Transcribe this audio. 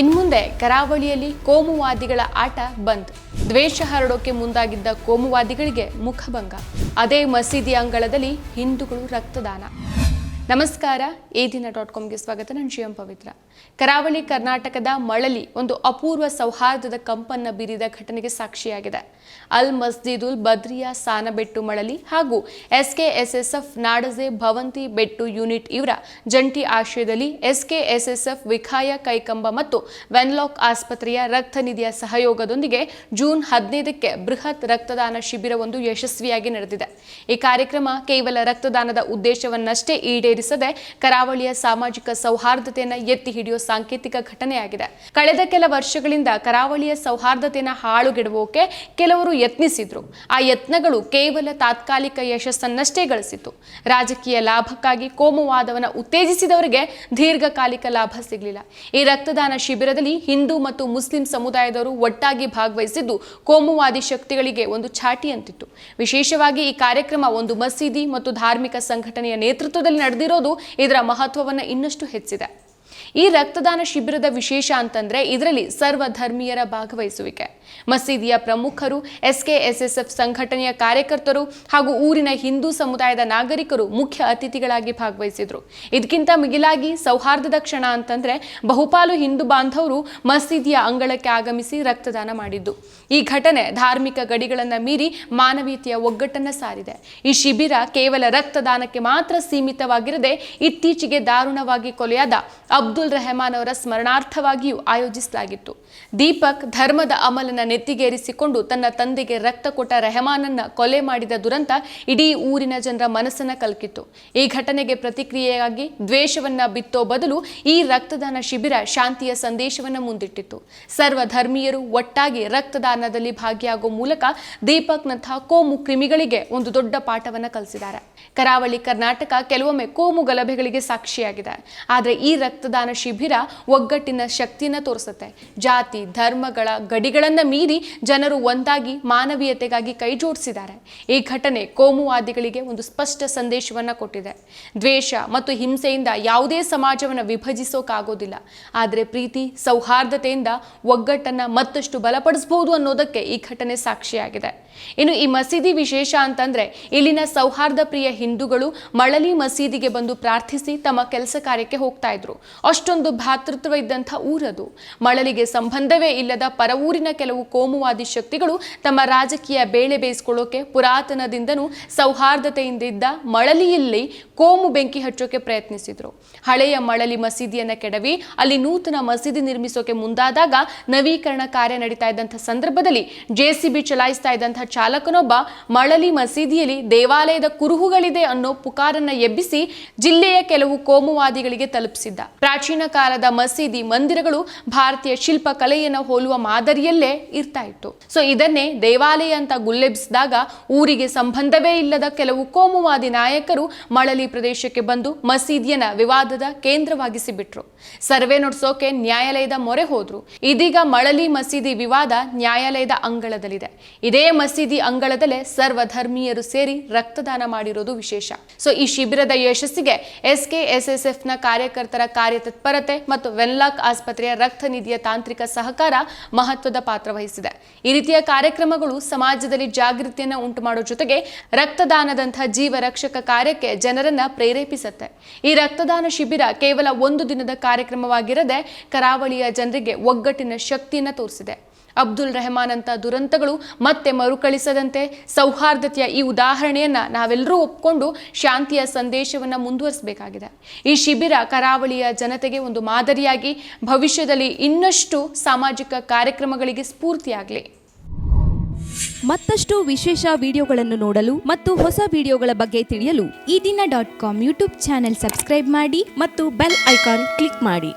ಇನ್ಮುಂದೆ ಕರಾವಳಿಯಲ್ಲಿ ಕೋಮುವಾದಿಗಳ ಆಟ ಬಂದ್. ದ್ವೇಷ ಹರಡೋಕೆ ಮುಂದಾಗಿದ್ದ ಕೋಮುವಾದಿಗಳಿಗೆ ಮುಖಭಂಗ. ಅದೇ ಮಸೀದಿ ಅಂಗಳದಲ್ಲಿ ಹಿಂದೂಗಳು ರಕ್ತದಾನ. ನಮಸ್ಕಾರ ಈ ದಿನ ಡಾಟ್ ಕಾಮ್ಗೆ ಸ್ವಾಗತ, ನಾನು ಶಿವಂ ಪವಿತ್ರ. ಕರಾವಳಿ ಕರ್ನಾಟಕದ ಮಳಲಿ ಒಂದು ಅಪೂರ್ವ ಸೌಹಾರ್ದದ ಕಂಪನ್ನ ಬೀರಿದ ಘಟನೆಗೆ ಸಾಕ್ಷಿಯಾಗಿದೆ. ಅಲ್ ಮಸ್ಜಿದುಲ್ ಬದ್ರಿಯಾ ಸಾನಬೆಟ್ಟು ಮಳಲಿ ಹಾಗೂ ಎಸ್ಕೆಎಸ್ಎಸ್ಎಫ್ ನಾಡಜೆ ಭವಂತಿ ಬೆಟ್ಟು ಯೂನಿಟ್ ಇವರ ಜಂಟಿ ಆಶ್ರಯದಲ್ಲಿ ಎಸ್ಕೆಎಸ್ಎಸ್ಎಫ್ ವಿಖಾಯ ಕೈಕಂಬ ಮತ್ತು ವೆನ್ಲಾಕ್ ಆಸ್ಪತ್ರೆಯ ರಕ್ತ ನಿಧಿಯ ಸಹಯೋಗದೊಂದಿಗೆ ಜೂನ್ ಹದಿನೈದಕ್ಕೆ ಬೃಹತ್ ರಕ್ತದಾನ ಶಿಬಿರವೊಂದು ಯಶಸ್ವಿಯಾಗಿ ನಡೆದಿದೆ. ಈ ಕಾರ್ಯಕ್ರಮ ಕೇವಲ ರಕ್ತದಾನದ ಉದ್ದೇಶವನ್ನಷ್ಟೇ ಈಡೇರಿಸದೆ ಕರಾವಳಿಯ ಸಾಮಾಜಿಕ ಸೌಹಾರ್ದತೆಯನ್ನು ಎತ್ತಿ ಹಿಡಿಯುವ ಸಾಂಕೇತಿಕ ಘಟನೆಯಾಗಿದೆ. ಕಳೆದ ಕೆಲ ವರ್ಷಗಳಿಂದ ಕರಾವಳಿಯ ಸೌಹಾರ್ದತೆಯನ್ನು ಹಾಳುಗೆಡುವೋಕೆ ಕೆಲವರು ಯತ್ನಿಸಿದ್ರು. ಆ ಯತ್ನಗಳು ಕೇವಲ ತಾತ್ಕಾಲಿಕ ಯಶಸ್ಸನ್ನಷ್ಟೇ ಗಳಿಸಿತು ರಾಜಕೀಯ ಲಾಭಕ್ಕಾಗಿ ಕೋಮುವಾದವನ್ನು ಉತ್ತೇಜಿಸಿದವರಿಗೆ ದೀರ್ಘಕಾಲಿಕ ಲಾಭ ಸಿಗಲಿಲ್ಲ. ಈ ರಕ್ತದಾನ ಶಿಬಿರದಲ್ಲಿ ಹಿಂದೂ ಮತ್ತು ಮುಸ್ಲಿಂ ಸಮುದಾಯದವರು ಒಟ್ಟಾಗಿ ಭಾಗವಹಿಸಿದ್ದು ಕೋಮುವಾದಿ ಶಕ್ತಿಗಳಿಗೆ ಒಂದು ಚಾಟಿಯಂತಿತ್ತು ವಿಶೇಷವಾಗಿ ಈ ಕಾರ್ಯಕ್ರಮ ಒಂದು ಮಸೀದಿ ಮತ್ತು ಧಾರ್ಮಿಕ ಸಂಘಟನೆಯ ನೇತೃತ್ವದಲ್ಲಿ ನಡೆದಿರೋದು ಇದರ ಮಹತ್ವವನ್ನು ಇನ್ನಷ್ಟು ಹೆಚ್ಚಿದೆ ಈ ರಕ್ತದಾನ ಶಿಬಿರದ ವಿಶೇಷ ಅಂತಂದ್ರೆ ಇದರಲ್ಲಿ ಸರ್ವ ಧರ್ಮೀಯರ ಭಾಗವಹಿಸುವಿಕೆ. ಮಸೀದಿಯ ಪ್ರಮುಖರು, ಎಸ್ಕೆಎಸ್ಎಸ್ಎಫ್ ಸಂಘಟನೆಯ ಕಾರ್ಯಕರ್ತರು ಹಾಗೂ ಊರಿನ ಹಿಂದೂ ಸಮುದಾಯದ ನಾಗರಿಕರು ಮುಖ್ಯ ಅತಿಥಿಗಳಾಗಿ ಭಾಗವಹಿಸಿದ್ರು. ಇದಕ್ಕಿಂತ ಮಿಗಿಲಾಗಿ ಸೌಹಾರ್ದದ ಕ್ಷಣ ಅಂತಂದ್ರೆ ಬಹುಪಾಲು ಹಿಂದೂ ಬಾಂಧವರು ಮಸೀದಿಯ ಅಂಗಳಕ್ಕೆ ಆಗಮಿಸಿ ರಕ್ತದಾನ ಮಾಡಿದ್ದು. ಈ ಘಟನೆ ಧಾರ್ಮಿಕ ಗಡಿಗಳನ್ನು ಮೀರಿ ಮಾನವೀಯತೆಯ ಒಗ್ಗಟ್ಟನ್ನು ಸಾರಿದೆ. ಈ ಶಿಬಿರ ಕೇವಲ ರಕ್ತದಾನಕ್ಕೆ ಮಾತ್ರ ಸೀಮಿತವಾಗಿರದೆ ಇತ್ತೀಚೆಗೆ ದಾರುಣವಾಗಿ ಕೊಲೆಯಾದ ಅಬ್ದುಲ್ ರೆಹಮಾನ್ ಅವರ ಸ್ಮರಣಾರ್ಥವಾಗಿಯೂ ಆಯೋಜಿಸಲಾಗಿತ್ತು. ದೀಪಕ್ ಧರ್ಮದ ಅಮಲನ ನೆತ್ತಿಗೇರಿಸಿಕೊಂಡು ತನ್ನ ತಂದೆಗೆ ರಕ್ತ ಕೊಟ್ಟ ರೆಹಮಾನನ್ನ ಕೊಲೆ ಮಾಡಿದ ದುರಂತ ಇಡೀ ಊರಿನ ಜನರ ಮನಸ್ಸನ್ನ ಕಲ್ಕಿತ್ತು. ಈ ಘಟನೆಗೆ ಪ್ರತಿಕ್ರಿಯೆಯಾಗಿ ದ್ವೇಷವನ್ನ ಬಿತ್ತೋ ಬದಲು ಈ ರಕ್ತದಾನ ಶಿಬಿರ ಶಾಂತಿಯ ಸಂದೇಶವನ್ನ ಮುಂದಿಟ್ಟಿತ್ತು. ಸರ್ವ ಧರ್ಮೀಯರು ಒಟ್ಟಾಗಿ ರಕ್ತದಾನದಲ್ಲಿ ಭಾಗಿಯಾಗುವ ಮೂಲಕ ದೀಪಕ್ನಂತಹ ಕೋಮು ಕ್ರಿಮಿಗಳಿಗೆ ಒಂದು ದೊಡ್ಡ ಪಾಠವನ್ನ ಕಲಿಸಿದ್ದಾರೆ. ಕರಾವಳಿ ಕರ್ನಾಟಕ ಕೆಲವೊಮ್ಮೆ ಕೋಮು ಗಲಭೆಗಳಿಗೆ ಸಾಕ್ಷಿಯಾಗಿದೆ. ಆದರೆ ಈ ರಕ್ತದಾನ ಶಿಬಿರ ಒಗ್ಗಟ್ಟಿನ ಶಕ್ತಿನ ತೋರಿಸುತ್ತೆ. ಜಾತಿ, ಧರ್ಮಗಳ ಗಡಿಗಳನ್ನು ಮೀರಿ ಜನರು ಒಂದಾಗಿ ಮಾನವೀಯತೆಗಾಗಿ ಕೈ ಜೋಡಿಸಿದ್ದಾರೆ. ಈ ಘಟನೆ ಕೋಮುವಾದಿಗಳಿಗೆ ಒಂದು ಸ್ಪಷ್ಟ ಸಂದೇಶವನ್ನ ಕೊಟ್ಟಿದೆ. ದ್ವೇಷ ಮತ್ತು ಹಿಂಸೆಯಿಂದ ಯಾವುದೇ ಸಮಾಜವನ್ನು ವಿಭಜಿಸೋಕ್ಕಾಗೋದಿಲ್ಲ ಆದರೆ ಪ್ರೀತಿ, ಸೌಹಾರ್ದತೆಯಿಂದ ಒಗ್ಗಟ್ಟನ್ನು ಮತ್ತಷ್ಟು ಬಲಪಡಿಸಬಹುದು ಅನ್ನೋದಕ್ಕೆ ಈ ಘಟನೆ ಸಾಕ್ಷಿಯಾಗಿದೆ. ಇನ್ನು ಈ ಮಸೀದಿ ವಿಶೇಷ ಅಂತಂದ್ರೆ ಇಲ್ಲಿನ ಸೌಹಾರ್ದ ಪ್ರಿಯ ಹಿಂದೂಗಳು ಮಳಲಿ ಮಸೀದಿಗೆ ಬಂದು ಪ್ರಾರ್ಥಿಸಿ ತಮ್ಮ ಕೆಲಸ ಕಾರ್ಯಕ್ಕೆ ಹೋಗ್ತಾ ಇದ್ರು. ಅಷ್ಟೊಂದು ಭ್ರಾತೃತ್ವ ಇದ್ದಂಥ ಊರದು. ಮಳಲಿಗೆ ಸಂಬಂಧವೇ ಇಲ್ಲದ ಪರವೂರಿನ ಕೆಲವು ಕೋಮುವಾದಿ ಶಕ್ತಿಗಳು ತಮ್ಮ ರಾಜಕೀಯ ಬೇಳೆ ಬೇಯಿಸ್ಕೊಳ್ಳೋಕೆ ಪುರಾತನದಿಂದನೂ ಸೌಹಾರ್ದತೆಯಿಂದಿದ್ದ ಮಳಲಿಯಲ್ಲಿ ಕೋಮು ಬೆಂಕಿ ಹಚ್ಚೋಕೆ ಪ್ರಯತ್ನಿಸಿದ್ರು. ಹಳೆಯ ಮಳಲಿ ಮಸೀದಿಯನ್ನ ಕೆಡವಿ ಅಲ್ಲಿ ನೂತನ ಮಸೀದಿ ನಿರ್ಮಿಸೋಕೆ ಮುಂದಾದಾಗ ನವೀಕರಣ ಕಾರ್ಯ ನಡೀತಾ ಇದ್ದಂಥ ಸಂದರ್ಭದಲ್ಲಿ ಜೆಸಿಬಿ ಚಲಾಯಿಸ್ತಾ ಇದ್ದಂಥ ಚಾಲಕನೊಬ್ಬ ಮಳಲಿ ಮಸೀದಿಯಲ್ಲಿ ದೇವಾಲಯದ ಕುರುಹುಗಳಿದೆ ಅನ್ನೋ ಪುಕಾರನ್ನ ಎಬ್ಬಿಸಿ ಜಿಲ್ಲೆಯ ಕೆಲವು ಕೋಮುವಾದಿಗಳಿಗೆ ತಲುಪಿಸಿದ್ದ. ಕಾಲದ ಮಸೀದಿ ಮಂದಿರಗಳು ಭಾರತೀಯ ಶಿಲ್ಪ ಕಲೆಯನ್ನು ಹೋಲುವ ಮಾದರಿಯಲ್ಲೇ ಇರ್ತಾ ಇತ್ತು. ಸೊ, ಇದನ್ನೇ ದೇವಾಲಯ ಅಂತ ಗುಲ್ಲೆಬ್ಸಿದಾಗ ಊರಿಗೆ ಸಂಬಂಧವೇ ಇಲ್ಲದ ಕೆಲವು ಕೋಮುವಾದಿ ನಾಯಕರು ಮಳಲಿ ಪ್ರದೇಶಕ್ಕೆ ಬಂದು ಮಸೀದಿಯನ್ನ ವಿವಾದದ ಕೇಂದ್ರವಾಗಿಸಿ ಬಿಟ್ರು ಸರ್ವೆ ನಡೆಸೋಕೆ ನ್ಯಾಯಾಲಯದ ಮೊರೆ ಹೋದ್ರು. ಇದೀಗ ಮಳಲಿ ಮಸೀದಿ ವಿವಾದ ನ್ಯಾಯಾಲಯದ ಅಂಗಳದಲ್ಲಿದೆ. ಇದೇ ಮಸೀದಿ ಅಂಗಳದಲ್ಲೇ ಸರ್ವ ಧರ್ಮೀಯರು ಸೇರಿ ರಕ್ತದಾನ ಮಾಡಿರೋದು ವಿಶೇಷ. ಸೊ, ಈ ಶಿಬಿರದ ಯಶಸ್ಸಿಗೆ ಎಸ್ಕೆಎಸ್ಎಸ್ಎಫ್ನ ಕಾರ್ಯಕರ್ತರ ಕಾರ್ಯತತ್ಪರತೆ ಮತ್ತು ವೆನ್ಲಾಕ್ ಆಸ್ಪತ್ರೆಯ ರಕ್ತ ನಿಧಿಯ ತಾಂತ್ರಿಕ ಸಹಕಾರ ಮಹತ್ವದ ಪಾತ್ರ ವಹಿಸಿದೆ. ಈ ರೀತಿಯ ಕಾರ್ಯಕ್ರಮಗಳು ಸಮಾಜದಲ್ಲಿ ಜಾಗೃತಿಯನ್ನು ಉಂಟು ಮಾಡೋ ಜೊತೆಗೆ ರಕ್ತದಾನದಂತಹ ಜೀವ ರಕ್ಷಕ ಕಾರ್ಯಕ್ಕೆ ಜನರನ್ನ ಪ್ರೇರೇಪಿಸುತ್ತೆ. ಈ ರಕ್ತದಾನ ಶಿಬಿರ ಕೇವಲ ಒಂದು ದಿನದ ಕಾರ್ಯಕ್ರಮವಾಗಿರದೆ ಕರಾವಳಿಯ ಜನರಿಗೆ ಒಗ್ಗಟ್ಟಿನ ಶಕ್ತಿಯನ್ನು ತೋರಿಸಿದೆ. ಅಬ್ದುಲ್ ರೆಹಮಾನ್ ಅಂತ ದುರಂತಗಳು ಮತ್ತೆ ಮರುಕಳಿಸದಂತೆ ಸೌಹಾರ್ದತೆಯ ಈ ಉದಾಹರಣೆಯನ್ನ ನಾವೆಲ್ಲರೂ ಒಪ್ಕೊಂಡು ಶಾಂತಿಯ ಸಂದೇಶವನ್ನ ಮುಂದುವರಿಸಬೇಕಾಗಿದೆ. ಈ ಶಿಬಿರ ಕರಾವಳಿಯ ಜನತೆಗೆ ಒಂದು ಮಾದರಿಯಾಗಿ ಭವಿಷ್ಯದಲ್ಲಿ ಇನ್ನಷ್ಟು ಸಾಮಾಜಿಕ ಕಾರ್ಯಕ್ರಮಗಳಿಗೆ ಸ್ಫೂರ್ತಿಯಾಗಲಿ. ಮತ್ತಷ್ಟು ವಿಶೇಷ ವಿಡಿಯೋಗಳನ್ನು ನೋಡಲು ಮತ್ತು ಹೊಸ ವಿಡಿಯೋಗಳ ಬಗ್ಗೆ ತಿಳಿಯಲು Ee Dina dot com YouTube channel subscribe ಮಾಡಿ ಮತ್ತು ಬೆಲ್ ಐಕಾನ್ ಕ್ಲಿಕ್ ಮಾಡಿ.